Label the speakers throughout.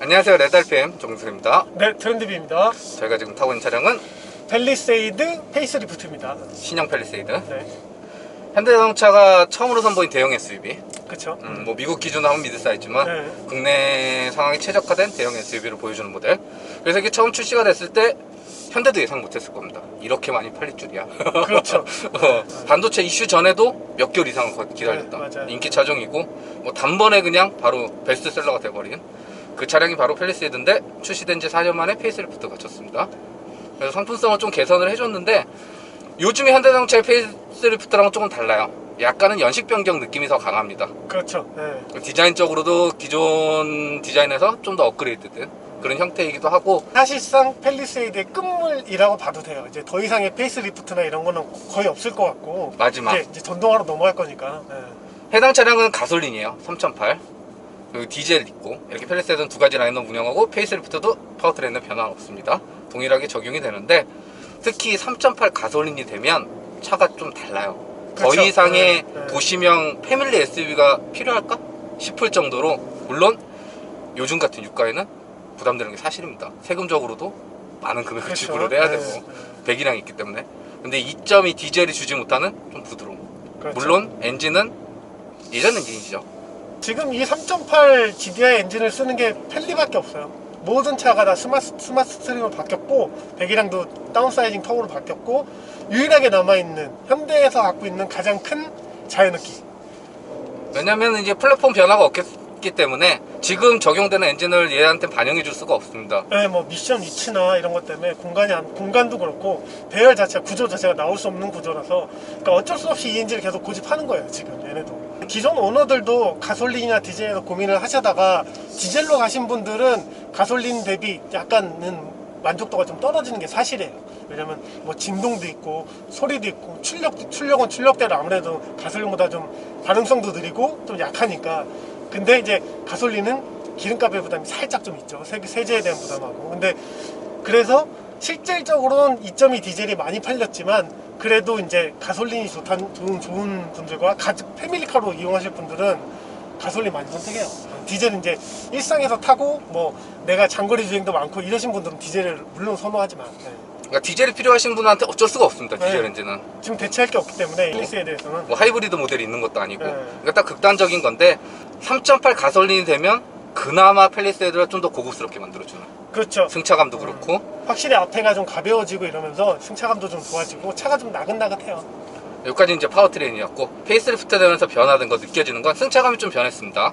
Speaker 1: 안녕하세요 레달PM 정수입니다
Speaker 2: 네, 트렌드비입니다.
Speaker 1: 저희가 지금 타고 있는 차량은
Speaker 2: 펠리세이드 페이스리프트입니다.
Speaker 1: 신형 팰리세이드
Speaker 2: 네,
Speaker 1: 현대자동차가 처음으로 선보인 대형 SUV
Speaker 2: 그쵸.
Speaker 1: 음, 뭐 미국 기준으로 하면 있지만
Speaker 2: 네.
Speaker 1: 국내 상황에 최적화된 대형 SUV를 보여주는 모델 그래서 이게 처음 출시가 됐을 때 현대도 예상 못했을 겁니다 이렇게 많이 팔릴 줄이야
Speaker 2: 그렇죠.
Speaker 1: 어, 반도체 이슈 전에도 몇 개월 이상을 거- 기다렸다.
Speaker 2: 네, 맞아요.
Speaker 1: 인기 차종이고 뭐 단번에 그냥 바로 베스트셀러가 돼버린 그 차량이 바로 펠리세이드인데 출시된 지 4년 만에 페이스리프트 갖췄습니다. 그래서 상품성을 좀 개선을 해줬는데 요즘의 현대자동차의 페이스리프트랑은 조금 달라요. 약간은 연식 변경 느낌이 더 강합니다.
Speaker 2: 그렇죠. 네.
Speaker 1: 디자인적으로도 기존 디자인에서 좀 더 업그레이드된 그런 형태이기도 하고
Speaker 2: 사실상 펠리세이드의 끝물이라고 봐도 돼요. 이제 더 이상의 페이스리프트나 이런 거는 거의 없을 것 같고.
Speaker 1: 마지막
Speaker 2: 이제, 이제 전동화로 넘어갈 거니까. 네.
Speaker 1: 해당 차량은 가솔린이에요. 3008. 그리고 디젤 있고 이렇게 펠리세이드는 두 가지 라인업 운영하고 페이스리프트도 파워트레인은 변화 없습니다. 동일하게 적용이 되는데 특히 3.8 가솔린이 되면 차가 좀 달라요. 더
Speaker 2: 그렇죠.
Speaker 1: 이상의
Speaker 2: 네, 네.
Speaker 1: 도시명 패밀리 SUV가 필요할까 싶을 정도로 물론 요즘 같은 유가에는 부담되는 게 사실입니다. 세금적으로도 많은 금액을
Speaker 2: 그렇죠.
Speaker 1: 지불을 해야
Speaker 2: 네,
Speaker 1: 되고
Speaker 2: 네.
Speaker 1: 배기량이 있기 때문에 근데 2.2 디젤이 주지 못하는 좀 부드러움
Speaker 2: 그렇죠.
Speaker 1: 물론 엔진은 예전 엔진이죠.
Speaker 2: 지금 이 3.8 GDI 엔진을 쓰는 게 펠리밖에 없어요. 모든 차가 다 스마트, 스마트 스트림으로 바뀌었고 배기량도 다운사이징 턱으로 바뀌었고 유일하게 남아있는 현대에서 갖고 있는 가장 큰 자연흡기
Speaker 1: 왜냐면 이제 플랫폼 변화가 없기 때문에 지금 적용되는 엔진을 얘한테 반영해 줄 수가 없습니다.
Speaker 2: 네, 뭐 미션 위치나 이런 것 때문에 공간이 안- 공간도 그렇고 배열 자체가 구조 자체가 나올 수 없는 구조라서 그러니까 어쩔 수 없이 이 엔진을 계속 고집하는 거예요 지금 얘네도 기존 오너들도 가솔린이나 디젤에서 고민을 하시다가 디젤로 가신 분들은 가솔린 대비 약간은 만족도가 좀 떨어지는 게 사실이에요 왜냐면 뭐 진동도 있고 소리도 있고 출력 출력은 출력대로 아무래도 가솔린보다 좀 반응성도 느리고 좀 약하니까 근데 이제 가솔린은 기름값의 부담이 살짝 좀 있죠. 세, 세제에 대한 부담하고. 근데 그래서 실질적으로는 2.2 디젤이 많이 팔렸지만 그래도 이제 가솔린이 좋다는 좋은, 좋은 분들과 가족 패밀리카로 이용하실 분들은 가솔린 많이 선택해요. 디젤은 이제 일상에서 타고 뭐 내가 장거리 주행도 많고 이러신 분들은 디젤을 물론 선호하지만 네.
Speaker 1: 그러니까 디젤이 필요하신 분한테 어쩔 수가 없습니다. 디젤
Speaker 2: 네.
Speaker 1: 엔진은
Speaker 2: 지금 대체할 게 없기 때문에 힐리스에 대해서는
Speaker 1: 뭐 하이브리드 모델이 있는 것도 아니고
Speaker 2: 네.
Speaker 1: 그러니까 딱 극단적인 건데 3.8 가솔린이 되면 그나마 펠리세이드가 좀더 고급스럽게 만들어주는
Speaker 2: 그렇죠.
Speaker 1: 승차감도 그렇고
Speaker 2: 확실히 앞에가 좀 가벼워지고 이러면서 승차감도 좀 좋아지고 차가 좀 나긋나긋해요.
Speaker 1: 여기까지 이제 파워트레인이었고 페이스리프트 되면서 변화된 거 느껴지는 건 승차감이 좀 변했습니다.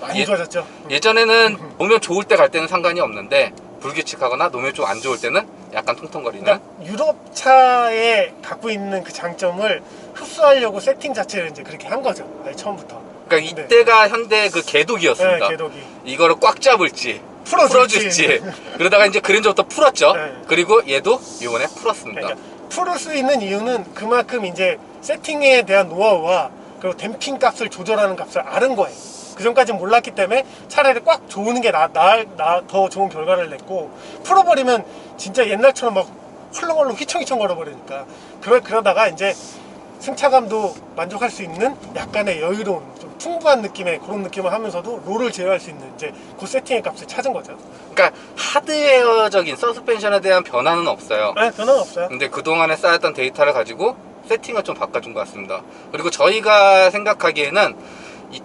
Speaker 2: 많이
Speaker 1: 예-
Speaker 2: 좋아졌죠.
Speaker 1: 예전에는 노면 좋을 때 갈 때는 상관이 없는데 불규칙하거나 노면 좀 안 좋을 때는 약간 통통거리는
Speaker 2: 그러니까 유럽 차에 갖고 있는 그 장점을 흡수하려고 세팅 자체를 이제 그렇게 한 거죠. 아예 처음부터.
Speaker 1: 그러니까
Speaker 2: 네.
Speaker 1: 이때가 현대 그 궤도기였습니다.
Speaker 2: 네, 개독이.
Speaker 1: 이거를 꽉 잡을지
Speaker 2: 풀어줄지
Speaker 1: 그러다가 이제 그랜저부터 풀었죠.
Speaker 2: 네.
Speaker 1: 그리고 얘도 이번에 풀었습니다.
Speaker 2: 그러니까 풀을 수 있는 이유는 그만큼 이제 세팅에 대한 노하우와 그리고 댐핑 값을 조절하는 값을 아는 거예요. 그 전까지는 몰랐기 때문에 차라리 꽉 조우는 게 나, 나, 나, 더 좋은 결과를 냈고 풀어버리면 진짜 옛날처럼 막 헐렁헐렁 휘청휘청 걸어버리니까 그러, 그러다가 이제 승차감도 만족할 수 있는 약간의 여유로운 좀 풍부한 느낌의 그런 느낌을 하면서도 롤을 제어할 수 있는 이제 그 세팅의 값을 찾은 거죠.
Speaker 1: 그러니까 하드웨어적인 서스펜션에 대한 변화는 없어요.
Speaker 2: 네, 변화는 없어요.
Speaker 1: 근데 그동안에 쌓였던 데이터를 가지고 세팅을 좀 바꿔준 것 같습니다. 그리고 저희가 생각하기에는 이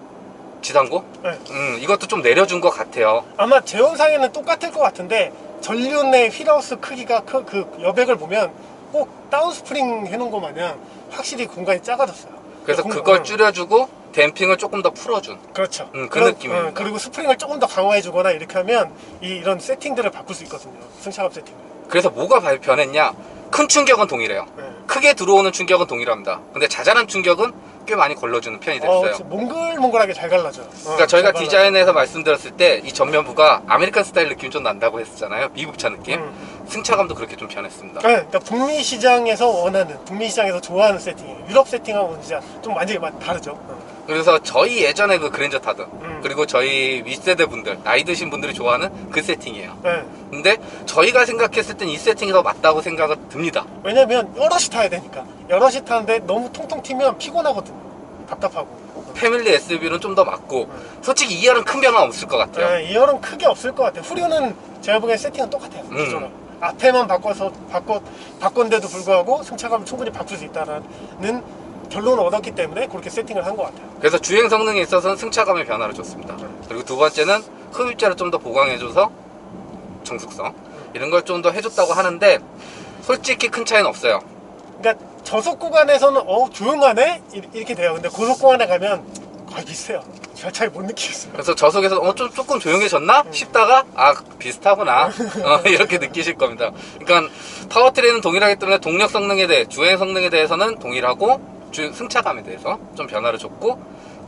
Speaker 1: 지상고?
Speaker 2: 네.
Speaker 1: 음, 이것도 좀 내려준 것 같아요.
Speaker 2: 아마 재원상에는 똑같을 것 같은데 전륜의 휠하우스 크기가 그, 그 여백을 보면 꼭 다운스프링 해놓은 것 마냥 확실히 공간이 작아졌어요.
Speaker 1: 그래서
Speaker 2: 공-
Speaker 1: 그걸
Speaker 2: 어,
Speaker 1: 줄여주고 댐핑을 조금 더 풀어준.
Speaker 2: 그렇죠.
Speaker 1: 음, 그 느낌입니다.
Speaker 2: 어, 그리고 스프링을 조금 더 강화해주거나 이렇게 하면 이, 이런 세팅들을 바꿀 수 있거든요. 승차감 세팅을.
Speaker 1: 그래서 뭐가 발- 변했냐? 큰 충격은 동일해요.
Speaker 2: 네.
Speaker 1: 크게 들어오는 충격은 동일합니다. 근데 자잘한 충격은 꽤 많이 걸러주는 편이
Speaker 2: 어,
Speaker 1: 됐어요.
Speaker 2: 진짜 몽글몽글하게 잘 갈라져요. 어,
Speaker 1: 그러니까 저희가
Speaker 2: 잘 갈라져요.
Speaker 1: 디자인에서 말씀드렸을 때 이 전면부가 아메리칸 스타일 느낌이 좀 난다고 했었잖아요. 미국차 느낌.
Speaker 2: 음.
Speaker 1: 승차감도 그렇게 좀 변했습니다.
Speaker 2: 네, 그러니까 북미 시장에서 원하는, 북미 시장에서 좋아하는 세팅이에요. 유럽 세팅하고 진짜 좀 완전히 마- 다르죠. 어.
Speaker 1: 그래서 저희 예전에 그 그랜저 타던
Speaker 2: 음.
Speaker 1: 그리고 저희 윗세대 분들 나이 드신 분들이 좋아하는 그 세팅이에요.
Speaker 2: 네.
Speaker 1: 근데 저희가 생각했을 땐 이 세팅이 더 맞다고 생각은 듭니다.
Speaker 2: 왜냐면 여럿이 타야 되니까 여럿이 타는데 너무 통통 튀면 피곤하거든요 답답하고
Speaker 1: 패밀리 SUV는 좀 더 맞고 솔직히 2열은 큰 변화 없을 것 같아요.
Speaker 2: 네, 2열은 크게 없을 것 같아요. 후륜은 제가 보기엔 세팅은 똑같아요.
Speaker 1: 음.
Speaker 2: 앞에만 바꿔서 바꿔 바꾼데도 불구하고 승차감을 충분히 바꿀 수 있다는 결론을 얻었기 때문에 그렇게 세팅을 한 것 같아요.
Speaker 1: 그래서 주행 성능에 있어서는 승차감의 변화를 줬습니다. 그리고 두 번째는 흡입자를 좀 더 보강해줘서 정숙성 이런 걸 좀 더 해줬다고 하는데 솔직히 큰 차이는 없어요.
Speaker 2: 그러니까 저속 구간에서는 어 조용하네 이- 이렇게 돼요. 근데 고속 구간에 가면 거의 비슷해요. 별 차이 못 느끼겠어요.
Speaker 1: 그래서 저속에서 어, 좀 조금 조용해졌나 싶다가 아 비슷하구나 어, 이렇게 느끼실 겁니다. 그러니까 파워트레인은 동일하기 때문에 동력 성능에 대해 주행 성능에 대해서는 동일하고 주, 승차감에 대해서 좀 변화를 줬고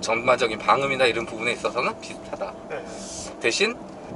Speaker 1: 전반적인 방음이나 이런 부분에 있어서는 비슷하다.
Speaker 2: 네.
Speaker 1: 대신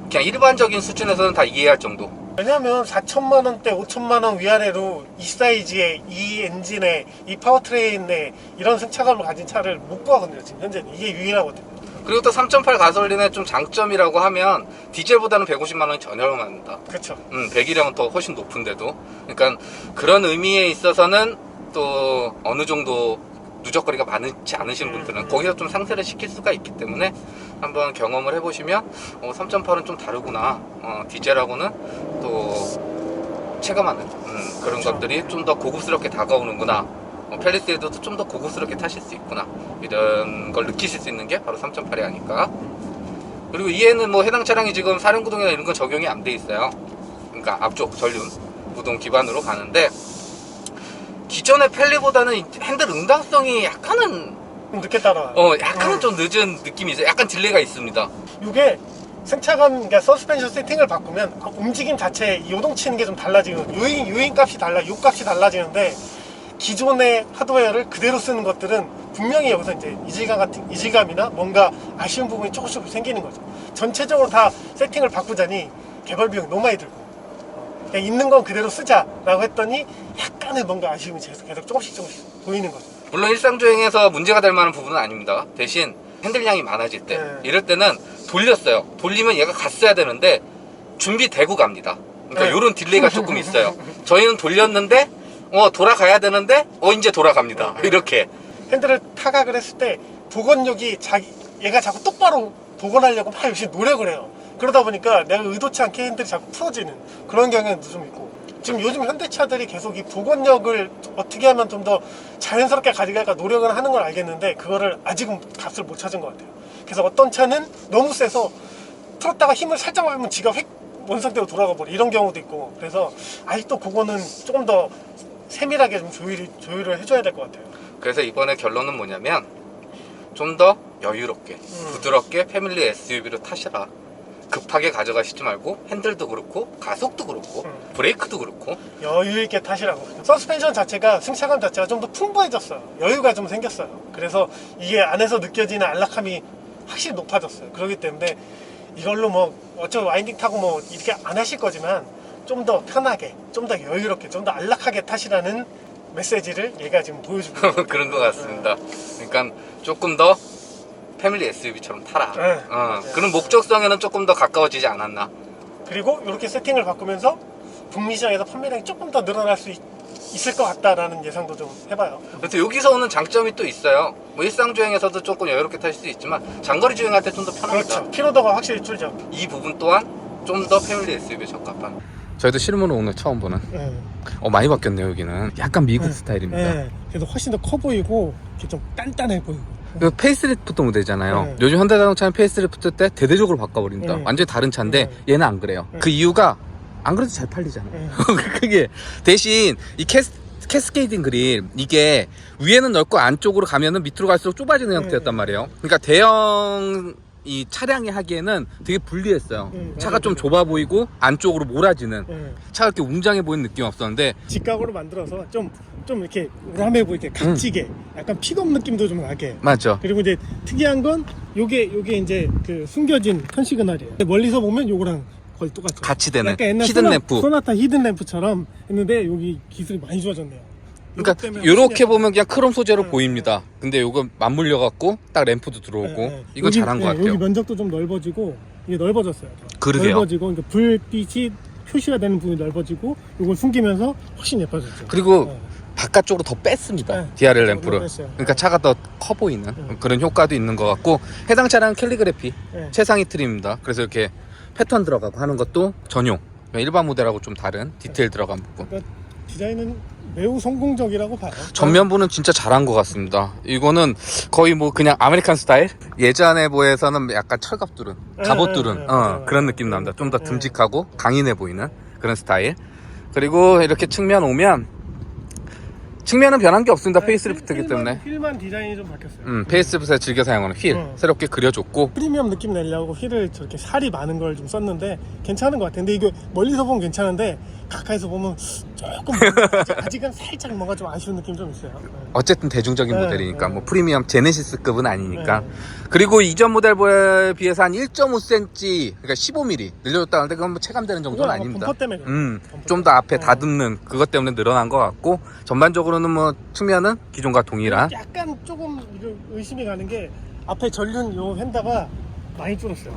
Speaker 1: 그냥 일반적인 수준에서는 다 이해할 정도.
Speaker 2: 왜냐하면 4천만 원대, 5천만 원 위아래로 이 사이즈의 이 엔진에 이 파워트레인에 이런 승차감을 가진 차를 못 구하거든요. 지금 현재는 이게 유일하거든요.
Speaker 1: 그리고 또 3.8 가솔린의 좀 장점이라고 하면 디젤보다는 150만 원이 저렴합니다.
Speaker 2: 그렇죠.
Speaker 1: 음, 배기량은 더 훨씬 높은데도. 그러니까 그런 의미에 있어서는 또 어느 정도 누적거리가 많지 않으신 분들은 거기서 좀 상세를 시킬 수가 있기 때문에 한번 경험을 해보시면 어, 3.8은 좀 다르구나. 어, 디젤하고는 또 체감하는 음, 그런
Speaker 2: 그렇죠.
Speaker 1: 것들이 좀 더 고급스럽게 다가오는구나. 어, 펠리세이드도 좀 더 고급스럽게 타실 수 있구나. 이런 걸 느끼실 수 있는 게 바로 3.8이 아닐까. 그리고 이에는 뭐 해당 차량이 지금 사륜구동이나 이런 건 적용이 안 돼 있어요. 그러니까 앞쪽 전륜 구동 기반으로 가는데 기존의 펠리보다는 이 핸들 응당성이 약간은
Speaker 2: 좀 늦게 따라와요.
Speaker 1: 어 약간은 좀 늦은 느낌이 있어요. 약간 딜레이가 있습니다.
Speaker 2: 이게 승차감, 그러니까 서스펜션 세팅을 바꾸면 그 움직임 자체 요동치는 게 좀 달라지거든요. 요인, 요인 값이 달라, 요 값이 달라지는데 기존의 하드웨어를 그대로 쓰는 것들은 분명히 여기서 이제 이질감 같은 이질감이나 뭔가 아쉬운 부분이 조금씩 생기는 거죠. 전체적으로 다 세팅을 바꾸자니 개발 비용 너무 많이 들고 어, 그냥 있는 건 그대로 쓰자라고 했더니 약간의 뭔가 아쉬움이 계속 계속 조금씩 조금씩 보이는 거죠.
Speaker 1: 물론 일상주행에서 문제가 될 만한 부분은 아닙니다. 대신 핸들량이 많아질 때
Speaker 2: 네.
Speaker 1: 이럴 때는 돌렸어요. 돌리면 얘가 갔어야 되는데 준비되고 갑니다. 그러니까
Speaker 2: 네.
Speaker 1: 이런 딜레이가 조금 있어요. 저희는 돌렸는데 어 돌아가야 되는데 어 이제 돌아갑니다. 이렇게
Speaker 2: 핸들을 타각을 했을 때 복원력이 자기 얘가 자꾸 똑바로 복원하려고 막 열심히 노력을 해요. 그러다 보니까 내가 의도치 않게 핸들이 자꾸 풀어지는 그런 경향도 좀 있고 지금 요즘 현대차들이 계속 이 복원력을 어떻게 하면 좀 더 자연스럽게 가져갈까 노력을 하는 걸 알겠는데 그거를 아직은 값을 못 찾은 것 같아요. 그래서 어떤 차는 너무 세서 풀었다가 힘을 살짝 빼면 지가 획 원상태로 돌아가 버려 이런 경우도 있고 그래서 아직도 그거는 조금 더 세밀하게 좀 조율이, 조율을 해줘야 될 것 같아요.
Speaker 1: 그래서 이번에 결론은 뭐냐면 좀 더 여유롭게 부드럽게 패밀리 SUV로 타시라. 급하게 가져가시지 말고 핸들도 그렇고 가속도 그렇고
Speaker 2: 음.
Speaker 1: 브레이크도 그렇고
Speaker 2: 여유 있게 타시라고. 서스펜션 자체가 승차감 자체가 좀 더 풍부해졌어요. 여유가 좀 생겼어요. 그래서 이게 안에서 느껴지는 안락함이 확실히 높아졌어요. 그렇기 때문에 이걸로 뭐 어쩌고 와인딩 타고 뭐 이렇게 안 하실 거지만 좀 더 편하게, 좀 더 여유롭게, 좀 더 안락하게 타시라는 메시지를 얘가 지금 보여주고
Speaker 1: 그런 것 같습니다. 그러니까 조금 더 패밀리 SUV처럼 타라.
Speaker 2: 네,
Speaker 1: 어. 그런 목적성에는 조금 더 가까워지지 않았나.
Speaker 2: 그리고 이렇게 세팅을 바꾸면서 북미 시장에서 판매량이 조금 더 늘어날 수 있, 을것 같다라는 예상도 좀 해봐요.
Speaker 1: 그래서 여기서 오는 장점이 또 있어요. 뭐 일상 주행에서도 조금 여유롭게 타실 수 있지만 장거리 주행할 때 좀 더 편합니다.
Speaker 2: 그렇죠. 피로도가 확실히 줄죠.
Speaker 1: 이 부분 또한 좀 더 패밀리 SUV에 적합한. 저희도 실무는 오늘 처음 보는.
Speaker 2: 네.
Speaker 1: 어 많이 바뀌었네요 여기는. 약간 미국
Speaker 2: 네.
Speaker 1: 스타일입니다.
Speaker 2: 네. 그래서 훨씬 더 커 보이고 이렇게 좀 단단해 보이고.
Speaker 1: 그 페이스리프트 모델이잖아요.
Speaker 2: 네.
Speaker 1: 요즘 현대자동차는 페이스리프트 때 대대적으로 바꿔버립니다.
Speaker 2: 네.
Speaker 1: 완전히 다른 차인데
Speaker 2: 네.
Speaker 1: 얘는 안 그래요.
Speaker 2: 네.
Speaker 1: 그 이유가 안 그래도 잘 팔리잖아요.
Speaker 2: 네.
Speaker 1: 그게 대신 이 캐스 캐스케이딩 그릴 이게 위에는 넓고 안쪽으로 가면은 밑으로 갈수록 좁아지는
Speaker 2: 네.
Speaker 1: 형태였단 말이에요. 그러니까 대형 이 차량이 하기에는 되게 불리했어요.
Speaker 2: 음,
Speaker 1: 차가. 좀 좁아 보이고 안쪽으로 몰아지는
Speaker 2: 네.
Speaker 1: 차가 이렇게 웅장해 보이는 느낌이 없었는데
Speaker 2: 직각으로 만들어서 좀, 좀 이렇게 우람해 보이게 각지게 약간 픽업 느낌도 좀 나게.
Speaker 1: 맞죠.
Speaker 2: 그리고 이제 특이한 건 요게 요게 이제 그 숨겨진 턴 시그널이에요. 멀리서 보면 요거랑 거의 똑같죠.
Speaker 1: 같이 되는
Speaker 2: 약간 옛날
Speaker 1: 히든
Speaker 2: 소나,
Speaker 1: 램프.
Speaker 2: 소나타 히든 램프처럼 했는데 여기 기술이 많이 좋아졌네요.
Speaker 1: 그러니까 이렇게 보면 그냥 크롬 소재로
Speaker 2: 네,
Speaker 1: 보입니다. 근데 요거 맞물려 갖고 딱 램프도 들어오고
Speaker 2: 네, 네.
Speaker 1: 이건
Speaker 2: 여기,
Speaker 1: 잘한 것
Speaker 2: 네,
Speaker 1: 같아요.
Speaker 2: 여기 면적도 좀 넓어지고 이게 넓어졌어요. 더.
Speaker 1: 그러게요.
Speaker 2: 넓어지고 그러니까 불빛이 표시가 되는 부분이 넓어지고 이걸 숨기면서 훨씬 예뻐졌죠.
Speaker 1: 그리고
Speaker 2: 네.
Speaker 1: 바깥쪽으로 더 뺐습니다.
Speaker 2: 네,
Speaker 1: DRL 램프를.
Speaker 2: 뺐어요.
Speaker 1: 그러니까 차가 더 커 보이는
Speaker 2: 네.
Speaker 1: 그런 효과도 있는 것 같고 해당 차량은 캘리그래피
Speaker 2: 네.
Speaker 1: 최상위 트림입니다. 그래서 이렇게 패턴 들어가고 하는 것도 전용. 일반 모델하고 좀 다른 디테일 들어간 부분.
Speaker 2: 그러니까 디자인은 매우 성공적이라고 봐요.
Speaker 1: 전면부는 진짜 잘한 것 같습니다. 이거는 거의 뭐 그냥 아메리칸 스타일? 예전에 보에서는 약간 철갑두른,
Speaker 2: 네,
Speaker 1: 갑옷두른
Speaker 2: 네, 네,
Speaker 1: 어,
Speaker 2: 맞아요.
Speaker 1: 그런 느낌 납니다. 좀더
Speaker 2: 네.
Speaker 1: 듬직하고 강인해 보이는 그런 스타일. 그리고 이렇게 측면 오면 측면은 변한 게 없습니다. 페이스리프트이기 때문에.
Speaker 2: 네, 휠만 디자인이 좀 바뀌었어요.
Speaker 1: 음, 페이스리프트에서 즐겨 사용하는 휠
Speaker 2: 어.
Speaker 1: 새롭게 그려줬고
Speaker 2: 프리미엄 느낌 내려고 휠을 저렇게 살이 많은 걸 좀 썼는데 괜찮은 것 같아요. 근데 이거 멀리서 보면 괜찮은데 가까이서 보면 조금 아직- 아직은 살짝 뭔가 좀 아쉬운 느낌 좀 있어요. 네.
Speaker 1: 어쨌든 대중적인
Speaker 2: 네,
Speaker 1: 모델이니까
Speaker 2: 네.
Speaker 1: 뭐 프리미엄 제네시스급은 아니니까
Speaker 2: 네.
Speaker 1: 그리고 이전 모델에 비해서 한 1.5cm 그러니까 15mm 늘려줬다는데 그건 뭐 체감되는 정도는
Speaker 2: 아마
Speaker 1: 아닙니다.
Speaker 2: 범퍼 때문에 그래요.
Speaker 1: 음,
Speaker 2: 범퍼
Speaker 1: 좀 더 앞에
Speaker 2: 때문에.
Speaker 1: 다듬는 그것 때문에 늘어난 것 같고 전반적으로는 뭐 측면은 기존과 동일한
Speaker 2: 약간 조금 이거 의심이 가는 게 앞에 전륜 요 휀다가 많이 줄었어요.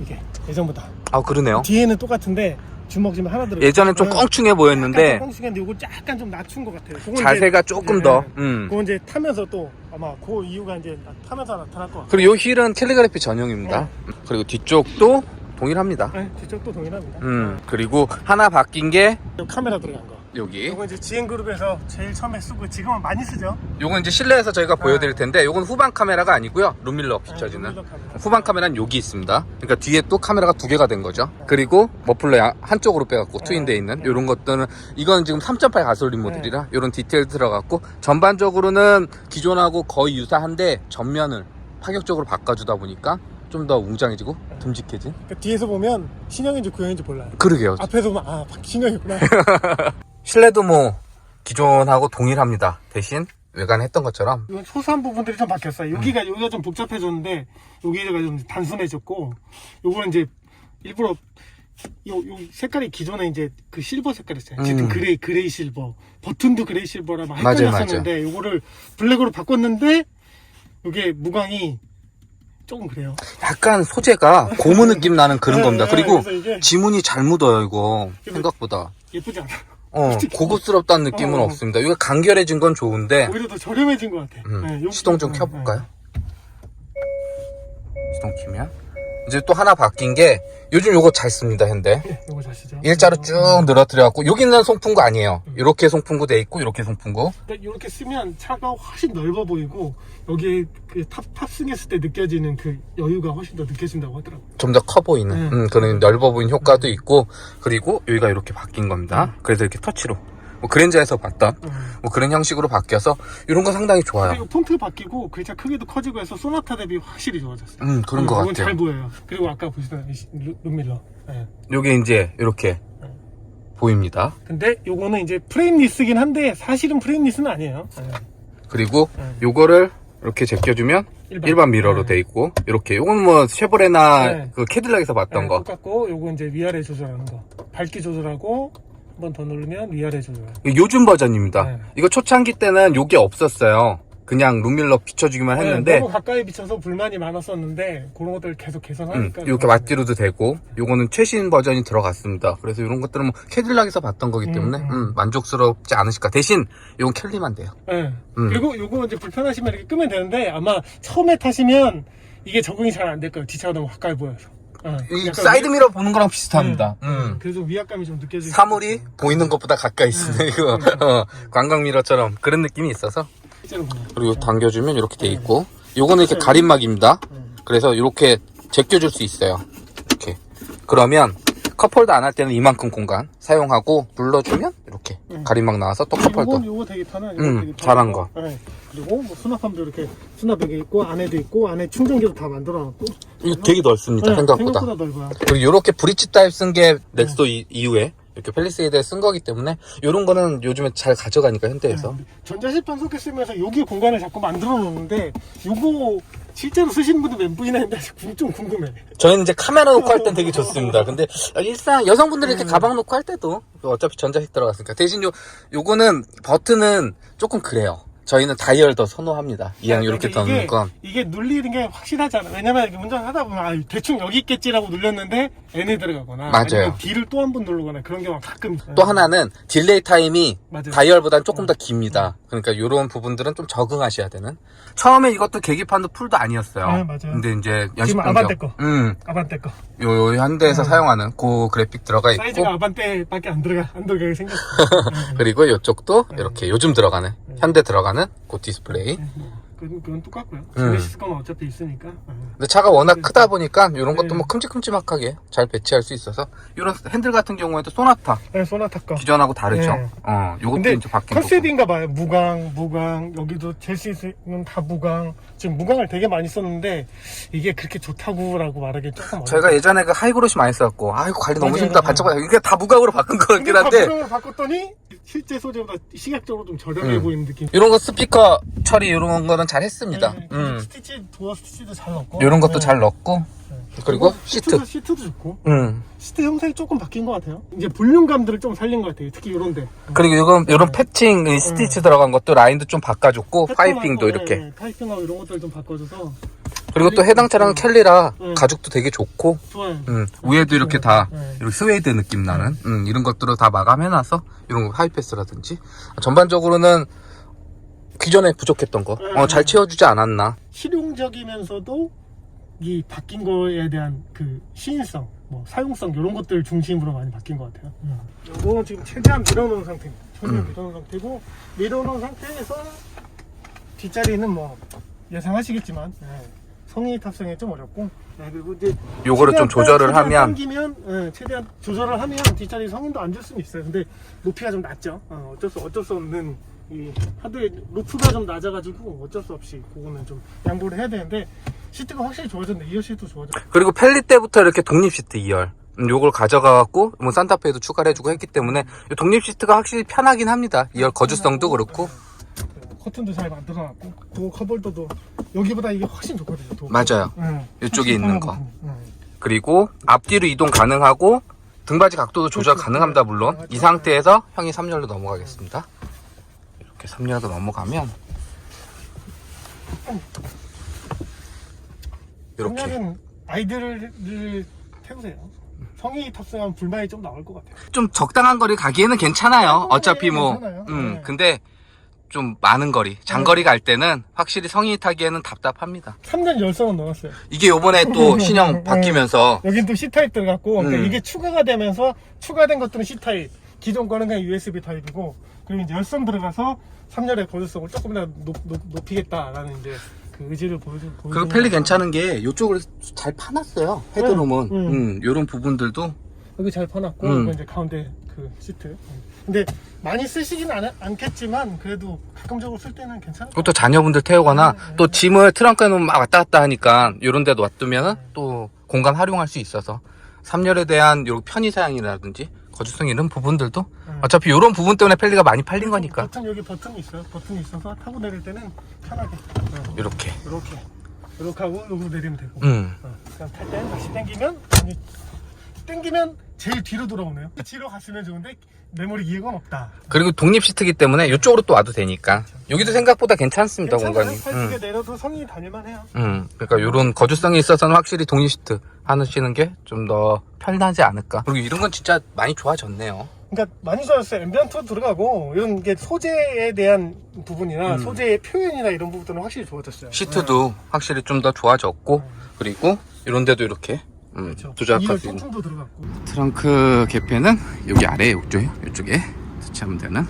Speaker 2: 이게 예전보다.
Speaker 1: 아 그러네요.
Speaker 2: 뒤에는 똑같은데 주먹지만 하나 들어.
Speaker 1: 예전엔 좀 껑충해 보였는데
Speaker 2: 뻥충했는데 이거 약간 좀 낮춘 것 같아요. 그건
Speaker 1: 자세가
Speaker 2: 이제-
Speaker 1: 조금
Speaker 2: 예,
Speaker 1: 더
Speaker 2: 예.
Speaker 1: 음.
Speaker 2: 그거 이제 타면서 또 아마 그 이유가 이제 타면서 나타날 것 같아요.
Speaker 1: 그리고 요 휠은 캘리그래피 전용입니다. 음. 그리고 뒤쪽도 동일합니다.
Speaker 2: 네, 뒤쪽도 동일합니다.
Speaker 1: 음 그리고 하나 바뀐
Speaker 2: 게요 카메라 들어간 거.
Speaker 1: 여기
Speaker 2: 이거 이제 GM 그룹에서 제일 처음에 쓰고 지금은 많이 쓰죠.
Speaker 1: 요건 이제 실내에서 저희가 보여드릴 텐데 요건 후방 카메라가 아니고요 룸밀러
Speaker 2: 네,
Speaker 1: 비춰지는
Speaker 2: 룸밀러 카메라.
Speaker 1: 후방 카메라는 여기 있습니다 그러니까 뒤에 또 카메라가 두 개가 된 거죠 그리고 머플러 양- 한쪽으로 빼갖고 트윈돼 있는
Speaker 2: 네.
Speaker 1: 요런 것들은 이건 지금 3.8 가솔린 모델이라 요런 디테일 들어갔고 전반적으로는 기존하고 거의 유사한데 전면을 파격적으로 바꿔주다 보니까 좀 더 웅장해지고 듬직해진
Speaker 2: 그 뒤에서 보면 신형인지 구형인지 몰라요.
Speaker 1: 그러게요
Speaker 2: 앞에서 보면 아 신형이구나.
Speaker 1: 실내도 뭐 기존하고 동일합니다 대신 외관 했던 것처럼
Speaker 2: 소소한 부분들이 좀 바뀌었어요. 여기가 여기가 좀 복잡해졌는데 여기가 좀 단순해졌고 요거는 이제 일부러 요, 요 색깔이 기존에 이제 그 실버 색깔이었어요. 어쨌든
Speaker 1: 음.
Speaker 2: 그레이 그레이 실버 버튼도 그레이 실버라 막
Speaker 1: 맞아요,
Speaker 2: 헷갈렸었는데 요거를 블랙으로 바꿨는데 요게 무광이 조금 그래요.
Speaker 1: 약간 소재가 고무 느낌 나는 그런
Speaker 2: 네,
Speaker 1: 겁니다
Speaker 2: 네,
Speaker 1: 그리고
Speaker 2: 그래서 이게
Speaker 1: 지문이 잘 묻어요 이거 생각보다
Speaker 2: 예쁘지 않아요.
Speaker 1: 어, 고급스럽다는 느낌은
Speaker 2: 어.
Speaker 1: 없습니다. 이거 간결해진 건 좋은데
Speaker 2: 오히려 더 저렴해진 것 같아.
Speaker 1: 음,
Speaker 2: 네, 요-
Speaker 1: 시동 좀
Speaker 2: 음,
Speaker 1: 켜볼까요? 시동 키면 이제 또 하나 바뀐 게 요즘 요거 잘 씁니다 현대.
Speaker 2: 네, 요거 자시죠.
Speaker 1: 일자로 쭉 늘어뜨려갖고 여기는 송풍구 아니에요. 이렇게 송풍구 돼 있고 이렇게 송풍구.
Speaker 2: 그러니까 이렇게 쓰면 차가 훨씬 넓어 보이고 여기에 그 탑, 탑승했을 때 느껴지는 그 여유가 훨씬 더 느껴진다고 하더라고요.
Speaker 1: 좀 더 커 보이는
Speaker 2: 음.
Speaker 1: 음, 그런 넓어 보이는 효과도 있고 그리고 여기가 이렇게 바뀐 겁니다. 그래서 이렇게 터치로 뭐 그랜저에서 봤던 뭐 그런 형식으로 바뀌어서 이런 거 상당히 좋아요
Speaker 2: 그리고 폰트 바뀌고 글자 크기도 커지고 해서 소나타 대비 확실히 좋아졌어요.
Speaker 1: 음 그런 것
Speaker 2: 이건 잘
Speaker 1: 같아요
Speaker 2: 보여요. 그리고 아까 보시던 이 시- 루- 룸밀러. 예.
Speaker 1: 요게 이제 이렇게 보입니다
Speaker 2: 근데 요거는 이제 프레임리스긴 한데 사실은 프레임리스는 아니에요. 예.
Speaker 1: 그리고
Speaker 2: 네.
Speaker 1: 요거를 이렇게 제껴주면
Speaker 2: 일반.
Speaker 1: 미러로
Speaker 2: 네.
Speaker 1: 돼 있고 이렇게 요건 뭐 쉐보레나
Speaker 2: 네.
Speaker 1: 그 캐딜락에서 봤던
Speaker 2: 예,
Speaker 1: 거
Speaker 2: 똑같고 요거 이제 위아래 조절하는 거. 밝기 조절하고 한 번 더 누르면 위아래 조절.
Speaker 1: 요즘 버전입니다
Speaker 2: 네.
Speaker 1: 이거 초창기 때는 요게 없었어요 그냥 룸밀러 비춰주기만 했는데
Speaker 2: 네, 너무 가까이 비쳐서 불만이 많았었는데 그런 것들 계속
Speaker 1: 음,
Speaker 2: 개선하니까
Speaker 1: 이렇게 맞뒤로도 되고 요거는 최신 버전이 들어갔습니다 그래서 이런 것들은 뭐 캐딜락에서 봤던 거기 때문에
Speaker 2: 음, 음.
Speaker 1: 음, 만족스럽지 않으실 까 대신 요건 캘리만 돼요
Speaker 2: 예.
Speaker 1: 음.
Speaker 2: 그리고 요거 이제 불편하시면 이렇게 끄면 되는데 아마 처음에 타시면 이게 적응이 잘 안 될 거예요. 뒷차가 너무 가까이 보여서. 예.
Speaker 1: 이
Speaker 2: 약간
Speaker 1: 사이드
Speaker 2: 위-
Speaker 1: 미러 보는 거랑 비슷합니다
Speaker 2: 음.
Speaker 1: 음.
Speaker 2: 그래서 위압감이 좀 느껴지고.
Speaker 1: 사물이 보이는 것보다 가까이 있으네 이거 어, 관광 미러처럼 그런 느낌이 있어서
Speaker 2: 실제로 보면.
Speaker 1: 그리고 당겨주면 이렇게 돼 있고 요거는 이렇게 가림막입니다
Speaker 2: 음.
Speaker 1: 그래서 이렇게 제껴줄 수 있어요 이렇게 그러면 컵홀더 안 할 때는 이만큼 공간 사용하고 눌러주면 이렇게
Speaker 2: 음.
Speaker 1: 가림막 나와서 또
Speaker 2: 요건 요거 되게 편해. 요거
Speaker 1: 음,
Speaker 2: 되게
Speaker 1: 잘한
Speaker 2: 편하고. 예. 그리고 뭐 수납함도 이렇게 수납백에 있고 안에도 있고 안에 충전기도 다 만들어놨고.
Speaker 1: 이거 되게 넓습니다
Speaker 2: 예,
Speaker 1: 생각보다
Speaker 2: 넓어요.
Speaker 1: 그리고 이렇게 브릿지 타입 쓴 게 넥소 이- 이후에 이렇게 펠리세이드에 쓴 거기 때문에 이런 거는 요즘에 잘 가져가니까 현대에서
Speaker 2: 네. 전자실판 소켓 쓰면서 여기 공간을 자꾸 만들어 놓는데 요거 실제로 쓰시는 분들 몇 분이나 있는데 좀 궁금해.
Speaker 1: 저희는 이제 카메라 놓고 할 땐 되게 좋습니다. 근데 일상 여성분들이 이렇게 가방 놓고 할 때도 어차피 전자식 들어갔으니까 대신 요 요거는 버튼은 조금 그래요. 저희는 다이얼 더 선호합니다. 이왕
Speaker 2: 그러니까
Speaker 1: 이렇게
Speaker 2: 이게-
Speaker 1: 떠는 건.
Speaker 2: 이게 눌리는 게 확실하잖아. 왜냐면 이렇게 운전하다 보면 아, 대충 여기 있겠지라고 눌렸는데 N에 들어가거나
Speaker 1: 맞아요.
Speaker 2: 아니면 D를 또 한 번 누르거나 그런 경우가 가끔 있어요.
Speaker 1: 또 하나는 딜레이 타임이
Speaker 2: 맞아요.
Speaker 1: 다이얼보다는 조금 더 깁니다. 그러니까 이런 부분들은 좀 적응하셔야 되는. 처음에 이것도 계기판도 풀도 아니었어요.
Speaker 2: 네, 맞아요.
Speaker 1: 근데 이제 연식
Speaker 2: 지금. 아반떼 거.
Speaker 1: 음,
Speaker 2: 아반떼 거.
Speaker 1: 요, 요 현대에서 사용하는 그 그래픽 들어가 있고.
Speaker 2: 사이즈가 아반떼밖에 안 들어가 안 들어가게 생겼어.
Speaker 1: 그리고 이쪽도 이렇게 요즘 들어가는 현대 들어가는 그 디스플레이.
Speaker 2: 그건, 그건 똑같고요.
Speaker 1: 음.
Speaker 2: 제네시스 거는 어차피 있으니까. 어.
Speaker 1: 근데 차가 워낙 크다 보니까 이런 것도
Speaker 2: 네.
Speaker 1: 뭐 큼직큼직하게 잘 배치할 수 있어서 이런 핸들 같은 경우에도 소나타
Speaker 2: 네, 소나타 거.
Speaker 1: 기존하고 다르죠.
Speaker 2: 네.
Speaker 1: 어, 요것도
Speaker 2: 근데
Speaker 1: 이제 바뀐 거고.
Speaker 2: 컨셉인가 봐요. 무광, 무광, 여기도 젤시스는 다 무광. 지금 무광을 되게 많이 썼는데 이게 그렇게 좋다고라고 말하기 조금 어려워.
Speaker 1: 저희가 예전에 그 하이그로시 많이 썼고, 아이고 관리 너무
Speaker 2: 맞아요,
Speaker 1: 힘들다
Speaker 2: 맞아요.
Speaker 1: 반짝반짝 이게 다 무광으로 바꾼 것 같긴 한데
Speaker 2: 무광을 바꿨더니 실제 소재보다 시각적으로 좀 저렴해
Speaker 1: 음.
Speaker 2: 보이는 느낌.
Speaker 1: 이런 거 스피커 처리 이런 거는 잘 했습니다.
Speaker 2: 네,
Speaker 1: 음.
Speaker 2: 스티치, 도어 스티치도 잘 넣고.
Speaker 1: 이런 것도
Speaker 2: 네.
Speaker 1: 잘 넣고 그리고 시트.
Speaker 2: 시트도, 시트도 좋고.
Speaker 1: 음.
Speaker 2: 시트 형상이 조금 바뀐 것 같아요. 이제 볼륨감들을 좀 살린 것 같아요. 특히 이런데.
Speaker 1: 그리고 이건 이런 패칭 이 스티치 들어간 것도 라인도 좀 바꿔줬고 파이핑도 이렇게
Speaker 2: 네, 파이핑하고 이런 것들 좀 바꿔줘서
Speaker 1: 그리고 또 해당 차량은 켈리라
Speaker 2: 음.
Speaker 1: 가죽도 되게 좋고
Speaker 2: 좋아요.
Speaker 1: 음, 위에도 이렇게 다
Speaker 2: 네.
Speaker 1: 이렇게 스웨이드 느낌 나는 음, 이런 것들을 다 마감해놔서 이런 거 하이패스라든지 전반적으로는 기존에 부족했던 거 어, 잘 채워주지 않았나
Speaker 2: 실용적이면서도 이 바뀐 거에 대한 그 시인성, 뭐 사용성 이런 것들 중심으로 많이 바뀐 것 같아요. 이거는 지금 최대한 밀어놓은 상태입니다. 최대한
Speaker 1: 음.
Speaker 2: 밀어놓은 상태고 밀어놓은 상태에서 뒷자리는 뭐 예상하시겠지만 네, 성인이 탑승에 좀 어렵고 네, 그리고 이제
Speaker 1: 요거를 좀
Speaker 2: 최대한
Speaker 1: 조절을
Speaker 2: 최대한
Speaker 1: 하면
Speaker 2: 당기면 예, 최대한 조절을 하면 뒷자리 성인도 앉을 수는 있어요. 근데 높이가 좀 낮죠. 어, 어쩔 수 어쩔 수 없는 이 하드의 루프가 좀 낮아가지고 어쩔 수 없이 그거는 좀 양보를 해야 되는데 시트가 확실히 좋아졌네. 이어 시트도 좋아졌네.
Speaker 1: 그리고 펠리 때부터 이렇게 독립 시트 2열 음, 요걸 가져가갖고 뭐 산타페에도 추가를 해주고 했기 때문에 이 독립 시트가 확실히 편하긴 합니다 2열 거주성도 그렇고
Speaker 2: 네, 커튼도 잘 만들어놨고 도어 커볼더도 여기보다 이게 훨씬 좋거든요. 도어
Speaker 1: 맞아요
Speaker 2: 네,
Speaker 1: 이쪽에 있는 거.
Speaker 2: 네.
Speaker 1: 그리고 앞뒤로 이동 가능하고 등받이 각도도 조절
Speaker 2: 그렇죠.
Speaker 1: 가능합니다 물론
Speaker 2: 네,
Speaker 1: 이 상태에서 형이 3열로 넘어가겠습니다 이렇게 3열로 넘어가면 이렇게
Speaker 2: 아이들을 태우세요. 성인이 탑승하면 불만이 좀 나올 것 같아요.
Speaker 1: 좀 적당한 거리 가기에는 괜찮아요. 어차피 뭐,
Speaker 2: 괜찮아요.
Speaker 1: 음,
Speaker 2: 네.
Speaker 1: 근데 좀 많은 거리, 장거리 갈 때는 확실히 성인이 타기에는 답답합니다.
Speaker 2: 3년 열선은 넣었어요.
Speaker 1: 이게 요번에 또 신형 바뀌면서
Speaker 2: 여긴 또 C타입 들어갔고 그러니까
Speaker 1: 음.
Speaker 2: 이게 추가가 되면서 추가된 것들은 C타입 기존 거는 그냥 USB 타입이고 그리고 이제 열선 들어가서 3열의 거주성을 조금 더 높, 높, 이겠다라는 이제 그 의지를 보여주 보여주는
Speaker 1: 펠리. 괜찮은 게 이쪽을 잘 파놨어요. 헤드룸은.
Speaker 2: 음.
Speaker 1: 음, 요런 부분들도
Speaker 2: 여기 잘 파놨고
Speaker 1: 음.
Speaker 2: 이제 가운데 그 시트 음. 근데 많이 쓰시진 않, 않겠지만 그래도 가끔적으로 쓸 때는 괜찮을 것
Speaker 1: 그것도 자녀분들 태우거나
Speaker 2: 네,
Speaker 1: 또 짐을 트렁크에 놓으면 막 왔다 갔다 하니까 요런 데 놔두면은 또 공간 활용할 수 있어서 3열에 대한 요 편의사양이라든지 거주성 이런 부분들도
Speaker 2: 음.
Speaker 1: 어차피 요런 부분 때문에 펠리가 많이 팔린 거니까
Speaker 2: 버튼 여기 버튼이 있어요 버튼이 있어서 타고 내릴 때는 편하게 어,
Speaker 1: 이렇게
Speaker 2: 이렇게 이렇게 하고 여기로 내리면 되고
Speaker 1: 음.
Speaker 2: 어, 그냥 탈때 다시 당기면 아니, 당기면 제일 뒤로 돌아오네요. 뒤로 갔으면 좋은데 메모리 이해가 없다.
Speaker 1: 그리고 독립 시트기 때문에 이쪽으로 또 와도 되니까 여기도 생각보다 괜찮습니다. 공간이. 음.
Speaker 2: 내려도 성인이 다닐만 해요.
Speaker 1: 음. 그러니까 이런 거주성이 있어서는 확실히 독립 시트 하시는 게 좀 더 편하지 않을까. 그리고 이런 건 진짜 많이 좋아졌네요.
Speaker 2: 그러니까 많이 좋았어요. 앰비언트 들어가고 이런 게 소재에 대한 부분이나
Speaker 1: 음.
Speaker 2: 소재의 표현이나 이런 부분들은 확실히 좋아졌어요.
Speaker 1: 시트도 확실히 좀 더 좋아졌고 그리고 이런 데도 이렇게 음,
Speaker 2: 그렇죠.
Speaker 1: 조작할 수 있는.
Speaker 2: 통풍도 들어갔고.
Speaker 1: 트렁크 개폐는 여기 아래에 이쪽에 이쪽에 터치하면 되는.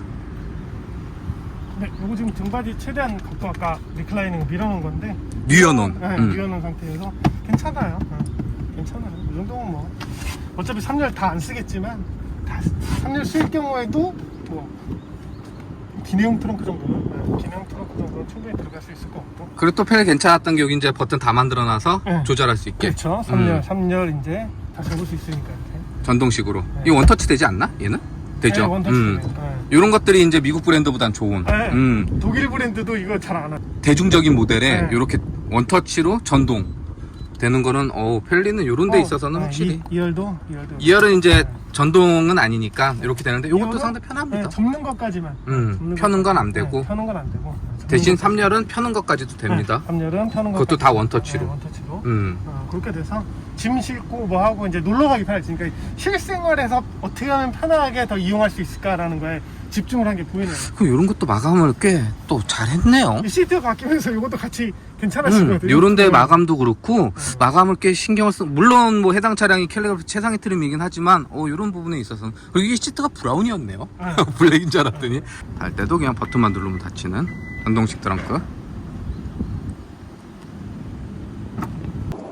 Speaker 2: 근데 이거 지금 등받이 최대한 각도 아까 리클라이닝 밀어놓은 건데
Speaker 1: 뉘어놓은.
Speaker 2: 네,
Speaker 1: 음.
Speaker 2: 밀어놓은 상태에서 괜찮아요. 어, 괜찮아요. 이 정도면 뭐 어차피 3열 다 안 쓰겠지만 다 3열 쓸 경우에도 뭐 기내용 트렁크 정도는 네, 기내용 트렁크 정도는 충분히 들어갈 수 있을 것 같고
Speaker 1: 그리고 또펠 괜찮았던 게 여기 이제 버튼 다 만들어놔서
Speaker 2: 네.
Speaker 1: 조절할 수 있게.
Speaker 2: 그렇죠. 3열
Speaker 1: 음.
Speaker 2: 3열 이제 다 잡을 수 있으니까 이렇게
Speaker 1: 전동식으로.
Speaker 2: 네.
Speaker 1: 이 원터치 되지 않나? 얘는? 되죠.
Speaker 2: 네, 원터치
Speaker 1: 음.
Speaker 2: 네.
Speaker 1: 이런 것들이 이제 미국 브랜드보단 좋은.
Speaker 2: 네.
Speaker 1: 음.
Speaker 2: 독일 브랜드도 이거 잘 안 하죠.
Speaker 1: 대중적인 모델에
Speaker 2: 네.
Speaker 1: 이렇게 원터치로 전동 되는 거는 어우 펠리는 이런 데
Speaker 2: 어,
Speaker 1: 있어서는
Speaker 2: 네,
Speaker 1: 확실히
Speaker 2: 이, 2열도 2열도
Speaker 1: 2열은 이제
Speaker 2: 네.
Speaker 1: 전동은 아니니까 이렇게 되는데 이것도
Speaker 2: 이거는,
Speaker 1: 상당히 편합니다.
Speaker 2: 네, 접는 것까지만
Speaker 1: 음,
Speaker 2: 접는
Speaker 1: 펴는 건 안
Speaker 2: 것까지.
Speaker 1: 되고.
Speaker 2: 네, 펴는 건 안 되고
Speaker 1: 대신 3열은 펴는 것까지도 됩니다.
Speaker 2: 3열은 펴는 거.
Speaker 1: 그것도 다 원터치로.
Speaker 2: 원터치로.
Speaker 1: 음.
Speaker 2: 어, 그렇게 돼서 짐 싣고 뭐 하고 이제 놀러 가기 편하지. 그러니까 실생활에서 어떻게 하면 편하게 더 이용할 수 있을까라는 거에 집중을 한 게 보이네요.
Speaker 1: 그 이런 것도 마감을 꽤 또 잘했네요.
Speaker 2: 이 시트가 바뀌면서 이것도 같이 괜찮아지거든요.
Speaker 1: 음, 요런데
Speaker 2: 네.
Speaker 1: 마감도 그렇고 마감을 꽤 신경을 쓰. 물론 뭐 해당 차량이 캘리그래피 최상위 트림이긴 하지만 어 요런 부분에 있어서는 그리고 이게 시트가 브라운이었네요.
Speaker 2: 아.
Speaker 1: 블랙인 줄 알았더니 달 때도 그냥 버튼만 누르면 닫히는 전동식 트렁크.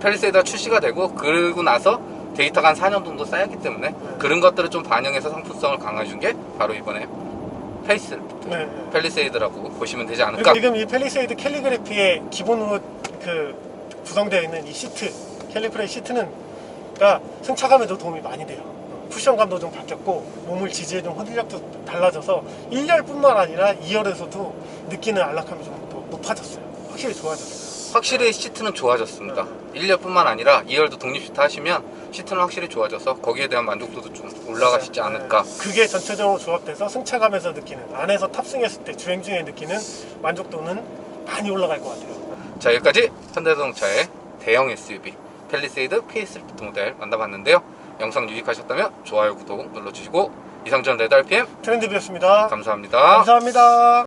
Speaker 1: 펠리세이드가 출시가 되고 그러고 나서 데이터가 한 4년 정도 쌓였기 때문에 그런 것들을 좀 반영해서 상품성을 강화해 준 게 바로 이번에 페이스리프트
Speaker 2: 네, 네.
Speaker 1: 펠리세이드라고 보시면 되지 않을까.
Speaker 2: 지금 이 펠리세이드 캘리그래피의 기본으로 그 구성되어 있는 이 시트, 캘리프레이 시트는 가 승차감에도 도움이 많이 돼요. 쿠션감도 좀 바뀌었고 몸을 지지해 준 흔들력도 달라져서 1열뿐만 아니라 2열에서도 느끼는 안락함이 좀더 높아졌어요. 확실히 좋아졌어요.
Speaker 1: 확실히 시트는 좋아졌습니다. 1열뿐만 아니라 2열도 독립 시트 하시면 시트는 확실히 좋아져서 거기에 대한 만족도도 좀 올라가시지 않을까.
Speaker 2: 네. 그게 전체적으로 조합돼서 승차감에서 느끼는 안에서 탑승했을 때 주행 중에 느끼는 만족도는 많이 올라갈 것 같아요.
Speaker 1: 자 여기까지 현대자동차의 대형 SUV 펠리세이드 페이스리프트 모델 만나봤는데요. 영상 유익하셨다면 좋아요, 구독 눌러주시고 이상전 레드 RPM
Speaker 2: 트렌드뷰였습니다.
Speaker 1: 감사합니다.
Speaker 2: 감사합니다.